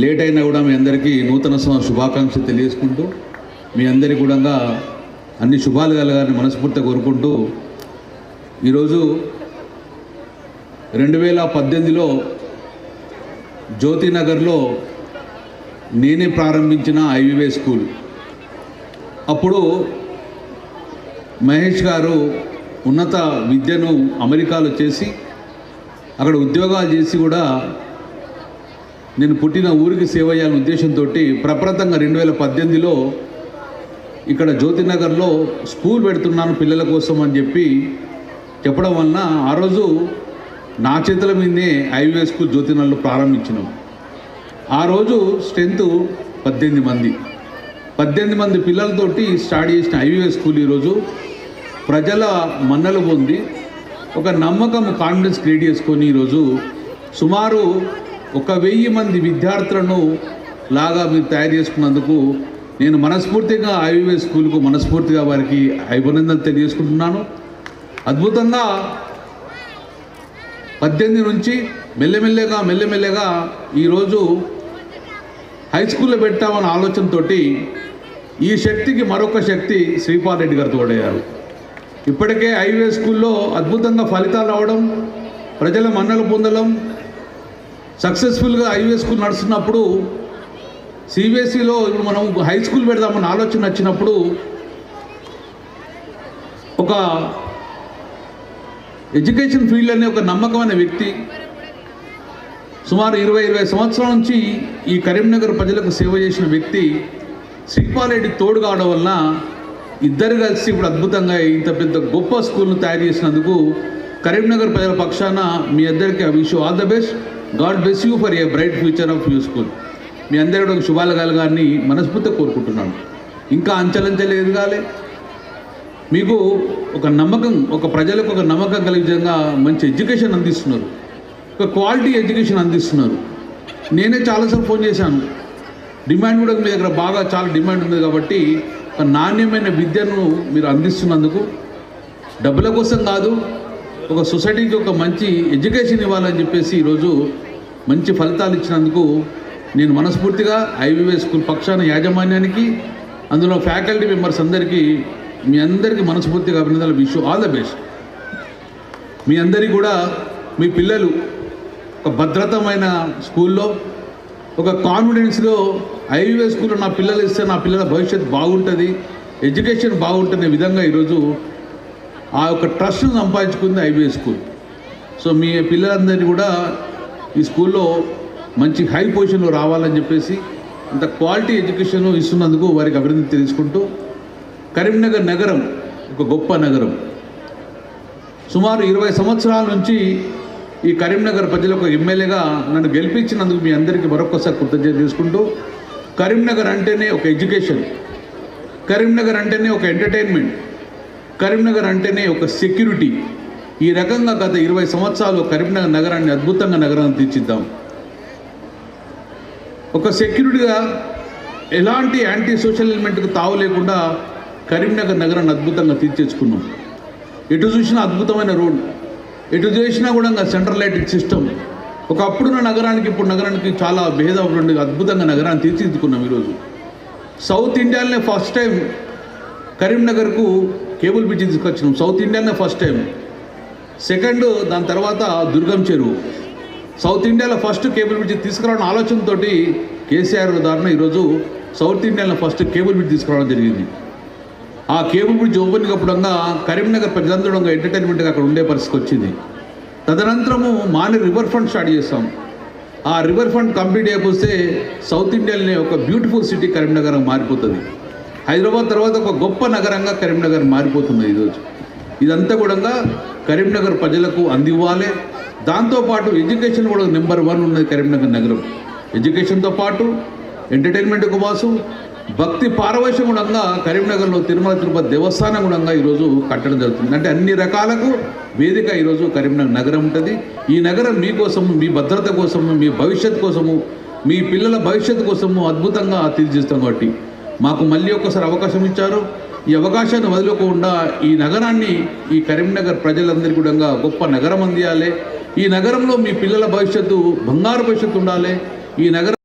Late అయినా కూడా మీ అందరికీ నూతన శుభాకాంక్ష శుభాకాంక్షలు తెలియజేసుకుంటూ మీ అందరికీ కూడా అన్ని శుభాలు కలగాలని మనస్ఫూర్తిగా కోరుకుంటూ ఈరోజు రెండు వేల పద్దెనిమిదిలో జ్యోతినగర్లో నేనే ప్రారంభించిన ఐవివే స్కూల్. అప్పుడు మహేష్ గారు ఉన్నత విద్యను అమెరికాలో చేసి అక్కడ ఉద్యోగాలు చేసి కూడా నేను పుట్టిన ఊరికి సేవ చేయాలనే ఉద్దేశంతో ప్రప్రథంగా రెండు వేల పద్దెనిమిదిలో ఇక్కడ జ్యోతినగర్లో స్కూల్ పెడుతున్నాను పిల్లల కోసం అని చెప్పి చెప్పడం వలన ఆ రోజు నా చేతుల మీదే ఐవీఎస్ స్కూల్ జ్యోతినగర్లో ప్రారంభించినాం. ఆ రోజు స్ట్రెంత్ పద్దెనిమిది మంది. పద్దెనిమిది మంది పిల్లలతోటి స్టార్ట్ చేసిన ఐవీఎస్ స్కూల్ ఈరోజు ప్రజల మన్నలు పొంది ఒక నమ్మకం కాన్ఫిడెన్స్ క్రియేట్ చేసుకొని ఈరోజు సుమారు ఒక వెయ్యి మంది విద్యార్థులను లాగా మీరు తయారు చేసుకున్నందుకు నేను మనస్ఫూర్తిగా ఐవే స్కూల్కు మనస్ఫూర్తిగా వారికి అభినందనలు తెలియజేసుకుంటున్నాను. అద్భుతంగా పద్దెనిమిది నుంచి మెల్లమెల్లగా మెల్లమెల్లగా ఈరోజు హై స్కూల్లో పెట్టామన్న ఆలోచనతోటి ఈ శక్తికి మరొక శక్తి శ్రీపాల్ రెడ్డి గారు తోడయ్యారు ఇప్పటికే ఐవే స్కూల్లో అద్భుతంగా ఫలితాలు రావడం ప్రజల మన్నలు పొందడం సక్సెస్ఫుల్గా ఐవే స్కూల్ నడుస్తున్నప్పుడు సిబిఎస్ఈలో ఇప్పుడు మనం హై స్కూల్ పెడదామన్న ఆలోచన వచ్చినప్పుడు ఒక ఎడ్యుకేషన్ ఫీల్డ్ అనే ఒక నమ్మకమైన వ్యక్తి సుమారు ఇరవై ఇరవై సంవత్సరాల నుంచి ఈ కరీంనగర్ ప్రజలకు సేవ చేసిన వ్యక్తి శ్రీపారెడ్డి తోడు కావడం వలన ఇద్దరు కలిసి ఇప్పుడు అద్భుతంగా ఇంత పెద్ద గొప్ప స్కూల్ను తయారు చేసినందుకు కరీంనగర్ ప్రజల పక్షాన మీ అందరికీ wish all the best. God bless you for a bright future of you school. మీ అందరి కూడా శుభాలు కలగాలని మనస్ఫూర్తిగా కోరుకుంటున్నాను. ఇంకా అంచెలంచెలు ఎదగాలి? మీకు ఒక నమ్మకం ఒక ప్రజలకు ఒక నమ్మకం కలిగే విధంగా మంచి ఎడ్యుకేషన్ అందిస్తున్నారు. ఒక క్వాలిటీ ఎడ్యుకేషన్ అందిస్తున్నారు. నేనే చాలాసార్లు ఫోన్ చేశాను. డిమాండ్ కూడా మీ దగ్గర బాగా చాలా డిమాండ్ ఉంది కాబట్టి ఒక నాణ్యమైన విద్యను మీరు అందిస్తున్నందుకు డబ్బుల కోసం కాదు ఒక సొసైటీకి ఒక మంచి ఎడ్యుకేషన్ ఇవ్వాలని చెప్పేసి ఈరోజు మంచి ఫలితాలు ఇచ్చినందుకు నేను మనస్ఫూర్తిగా ఐవీవే స్కూల్ పక్షాన యాజమాన్యానికి అందులో ఫ్యాకల్టీ మెంబర్స్ అందరికీ మీ అందరికీ మనస్ఫూర్తిగా అభినందనలు. Wish all the best. మీ అందరికీ కూడా మీ పిల్లలు ఒక భద్రతమైన స్కూల్లో ఒక కాన్ఫిడెన్స్లో ఐవీవే స్కూల్లో నా పిల్లలు ఇస్తే నా పిల్లల భవిష్యత్తు బాగుంటుంది ఎడ్యుకేషన్ బాగుంటుంది విధంగా ఈరోజు ఆ యొక్క ట్రస్ట్ను సంపాదించుకుంది ఐవీవే స్కూల్. సో మీ పిల్లలందరినీ కూడా ఈ స్కూల్లో మంచి హై పొజిషన్లో రావాలని చెప్పేసి ఇంత క్వాలిటీ ఎడ్యుకేషన్ ఇస్తున్నందుకు వారికి అభివృద్ధి తెలుసుకుంటూ కరీంనగర్ నగరం ఒక గొప్ప నగరం. సుమారు ఇరవై సంవత్సరాల నుంచి ఈ కరీంనగర్ ప్రజలకు ఎమ్మెల్యేగా నన్ను గెలిపించినందుకు మీ అందరికీ మరొకసారి కృతజ్ఞత చేసుకుంటూ కరీంనగర్ అంటేనే ఒక ఎడ్యుకేషన్ కరీంనగర్ అంటేనే ఒక ఎంటర్టైన్మెంట్ కరీంనగర్ అంటేనే ఒక సెక్యూరిటీ. ఈ రకంగా గత ఇరవై సంవత్సరాలు కరీంనగర్ నగరాన్ని అద్భుతంగా నగరాన్ని తీర్చిద్దాం. ఒక సెక్యూరిటీగా ఎలాంటి యాంటీ సోషల్ ఎలిమెంట్కి తావు లేకుండా కరీంనగర్ నగరాన్ని అద్భుతంగా తీర్చేసుకున్నాం. ఎటు చూసినా అద్భుతమైన రోడ్ ఎటు చూసినా కూడా సెంట్రల్ లైటింగ్ సిస్టమ్. ఒకప్పుడున్న నగరానికి ఇప్పుడు నగరానికి చాలా భేదం ఉండి అద్భుతంగా నగరాన్ని తీర్చిదిద్దుకున్నాం ఈరోజు. సౌత్ ఇండియాలోనే ఫస్ట్ టైం కరీంనగర్కు కేబుల్ బ్రిడ్జ్ తీసుకొచ్చినాం. సౌత్ ఇండియాలోనే ఫస్ట్ టైం. సెకండ్ దాని తర్వాత దుర్గం చెరువు. సౌత్ ఇండియాలో ఫస్ట్ కేబుల్ బ్రిడ్జ్ తీసుకురావడం ఆలోచనతో కేసీఆర్ దారిన ఈరోజు సౌత్ ఇండియాలో ఫస్ట్ కేబుల్ బ్రిడ్జ్ తీసుకురావడం జరిగింది. ఆ కేబుల్ బ్రిడ్జ్ ఓపెన్ అప్పుడంగా కరీంనగర్ ప్రజలందరూ ఎంటర్టైన్మెంట్గా అక్కడ ఉండే పరిస్థితి వచ్చింది. తదనంతరము మాని రివర్ ఫ్రంట్ స్టార్ట్ చేస్తాం ఆ రివర్ ఫ్రంట్ కంప్లీట్ అయిపోతే సౌత్ ఇండియాలోనే ఒక బ్యూటిఫుల్ సిటీ కరీంనగర్ మారిపోతుంది. హైదరాబాద్ తర్వాత ఒక గొప్ప నగరంగా కరీంనగర్ మారిపోతుంది ఈరోజు. ఇదంతా కూడా కరీంనగర్ ప్రజలకు అందివ్వాలి. దాంతోపాటు ఎడ్యుకేషన్ కూడా నెంబర్ వన్ ఉన్నది కరీంనగర్ నగరం. ఎడ్యుకేషన్తో పాటు ఎంటర్టైన్మెంట్ కోసం భక్తి పారవశ్యం గుణంగా కరీంనగర్లో తిరుమల తిరుపతి దేవస్థానం గుణంగా ఈరోజు కట్టడం జరుగుతుంది. అంటే అన్ని రకాలకు వేదిక ఈరోజు కరీంనగర్ నగరం ఉంటుంది. ఈ నగరం మీకోసము మీ భద్రత కోసము మీ భవిష్యత్ కోసము మీ పిల్లల భవిష్యత్తు కోసము అద్భుతంగా తీర్చిస్తాం కాబట్టి మాకు మళ్ళీ ఒక్కసారి అవకాశం ఇచ్చారు. ఈ అవకాశాన్ని వదులుకోకుండా ఈ నగరాన్ని ఈ కరీంనగర్ ప్రజలందరికీ కూడా గొప్ప నగరం అందియాలి. ఈ నగరంలో మీ పిల్లల భవిష్యత్తు బంగారు భవిష్యత్తు ఉండాలి. ఈ నగరం